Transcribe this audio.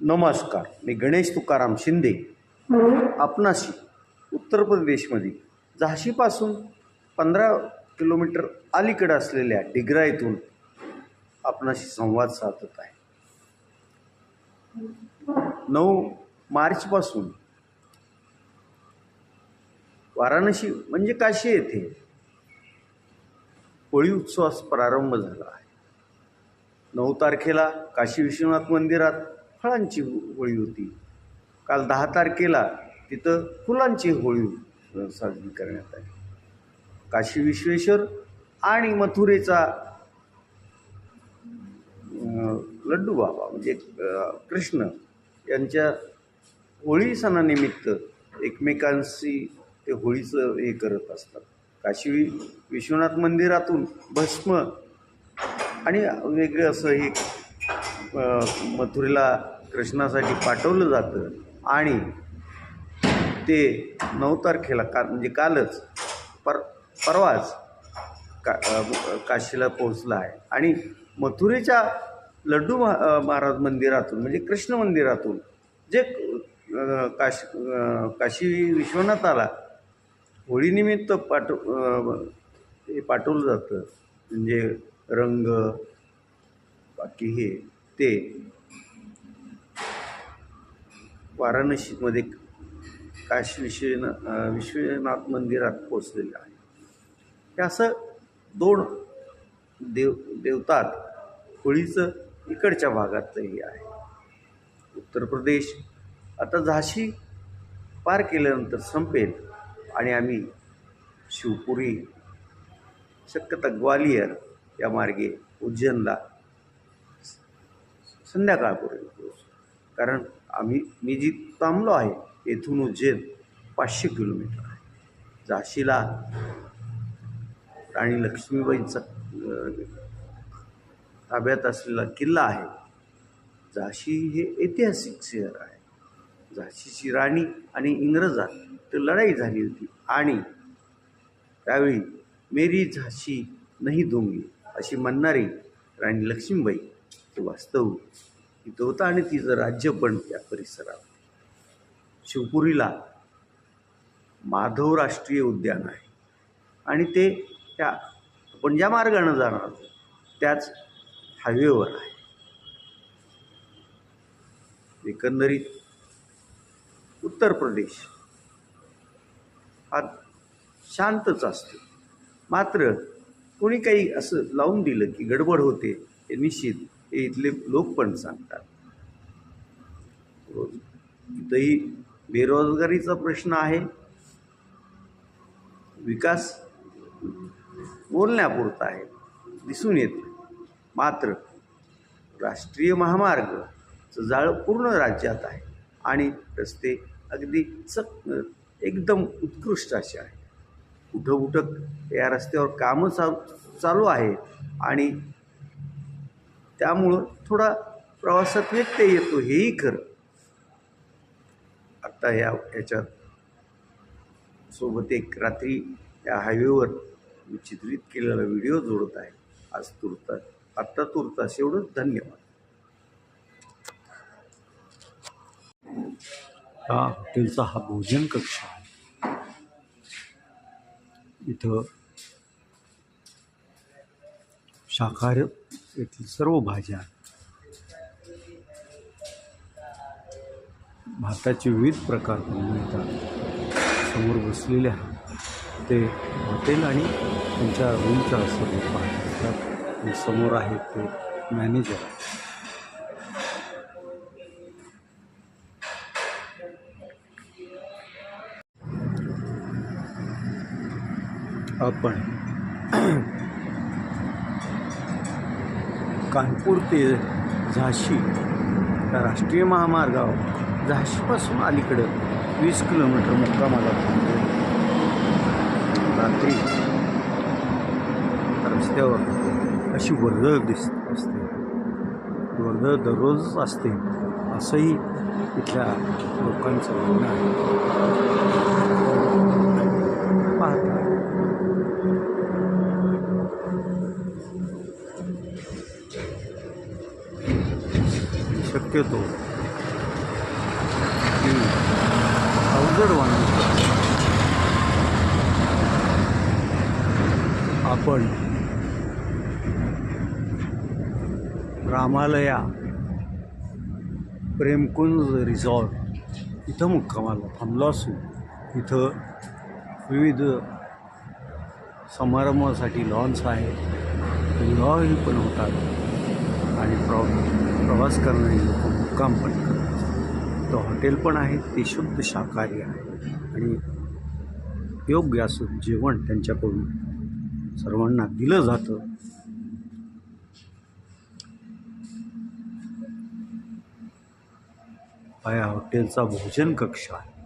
नमस्कार मी गणेश तुकाराम शिंदे. आपणाशी उत्तर प्रदेशमध्ये झाशीपासून पंधरा किलोमीटर अलीकडे असलेल्या डिग्रा येथून आपणाशी संवाद साधत आहे. नऊ मार्चपासून वाराणसी म्हणजे काशी येथे होळी उत्सवास प्रारंभ झाला आहे. नऊ तारखेला काशी विश्वनाथ मंदिरात फळांची होळी होती. काल दहा तारखेला तिथं फुलांची होळी साजरी करण्यात आली. काशी विश्वेश्वर आणि मथुरेचा लड्डू बाबा म्हणजे कृष्ण यांच्या होळी सणानिमित्त एकमेकांशी ते होळीचं हे करत असतात. काशी विश्वनाथ मंदिरातून भस्म आणि वेगळं असं हे मथुरेला कृष्णासाठी पाठवलं जातं. आणि ते नऊ तारखेला का म्हणजे कालच पर परवाच का काशीला पोहोचला आहे. आणि मथुरेच्या लड्डू महा महाराज मंदिरातून म्हणजे कृष्ण मंदिरातून जे काश काशी विश्वनाथाला होळीनिमित्त पाठव हे पाठवलं जातं. म्हणजे रंग बाकी हे. ते वाराणसीमध्ये काशी विश्वना विश्वनाथ मंदिरात पोचलेलं आहे. हे असं दोन देव देवतात होळीचं इकडच्या भागातलंही आहे. उत्तर प्रदेश आता झाशी पार केल्यानंतर संपेल आणि आम्ही शिवपुरी शक्यता ग्वालियर या मार्गे उज्जैनला संध्याकाळपर्यंत पोहोचू कारण आम्ही मी जी थांबलो आहे येथून उज्जैन पाचशे किलोमीटर आहे. झाशीला राणी लक्ष्मीबाईंचा ताब्यात असलेला किल्ला आहे. झाशी हे ऐतिहासिक शहर आहे. झाशीची राणी आणि इंग्रजात तर लढाई झाली होती आणि त्यावेळी मेरी झाशी नाही दोंगी अशी म्हणणारी राणी लक्ष्मीबाई वास्तव इथं होतं आणि तिचं राज्य पण त्या परिसरात. शिवपुरीला माधव राष्ट्रीय उद्यान आहे. आणि ते त्या आपण ज्या मार्गानं जाणार आहोत त्याच हायवेवर आहे. एकंदरीत उत्तर प्रदेश हा शांतच असतो. मात्र कोणी काही असं लावून दिलं की गडबड होते हे निश्चित हे इथले लोक पण सांगतात. रोज इथंही बेरोजगारीचा प्रश्न आहे. विकास बोलण्यापुरता आहे. दिसून येत मात्र राष्ट्रीय महामार्गचं जाळं पूर्ण राज्यात आहे आणि रस्ते अगदी चक एकदम उत्कृष्ट असे आहे कुठं कुठं या रस्त्यावर कामं चालू चालू आहे आणि त्यामुळं थोडा प्रवासात व्यत्यय येतो हेही खरं. आत्ता या ह्याच्यात सोबत एक रात्री या हायवेवर मी चित्रित केलेला व्हिडिओ जोडत आहे. आज तुर्तास आत्ता तुर्तास एवढंच. धन्यवाद. हा हॉटेलचा हा भोजन कक्ष आहे. इथं शाकाहारी येथील सर्व भाज्या. भाताचे विविध प्रकार मिळतात. समोर बसलेले ते हॉटेल आणि त्यांच्या रूमच्या सर्व पाहतात आणि समोर आहेत ते मॅनेजर. आपण कानपूर ते झाशी या राष्ट्रीय महामार्गावर झाशीपासून अलीकडं वीस किलोमीटर मुक्कामाला रात्री रस्त्यावर अशी वर्दळ दिसत असते. वर्दळ दररोजच असते असंही इथल्या लोकांचं म्हणणं आहे. शक्यतो अवजड वाणी आपण रामालया. प्रेमकुंज रिसॉर्ट इथं मुक्कामाला थांबलो असून इथं विविध समारंभासाठी लॉन्स आहेत. विवाहही पण होतात. आणि प्रवा प्रवास करणारी लोक मुक्काम पण करतात. तो हॉटेल पण आहे ते शुद्ध शाकाहारी आहे. आणि योग्य असं जेवण त्यांच्याकडून सर्वांना दिलं जातं. हा या हॉटेलचा भोजन कक्ष आहे.